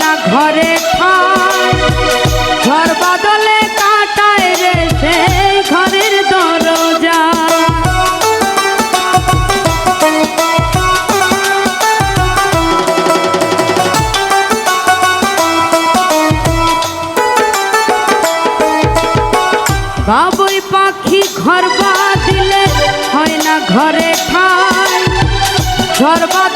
না ঘরে ঠাই ঘর বদলে কাটায় রে সেই ঘরের দরজা। বাবুই পাখি ঘর দিলে হয় না ঘরে ঠাই। ঘর বদলে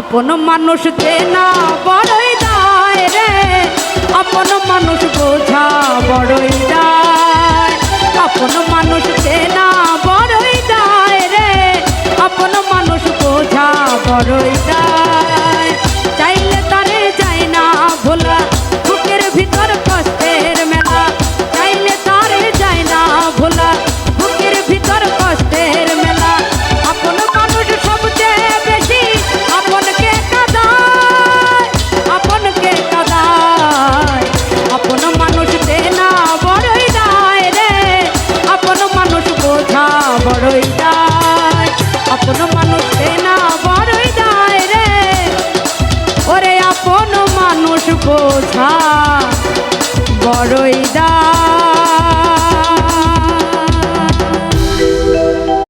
আপন মানুষ দে না বড়ই দায় রে? আপন মানুষ বোঝা বড়ই দায়। আপন মানুষ দে না বোঝা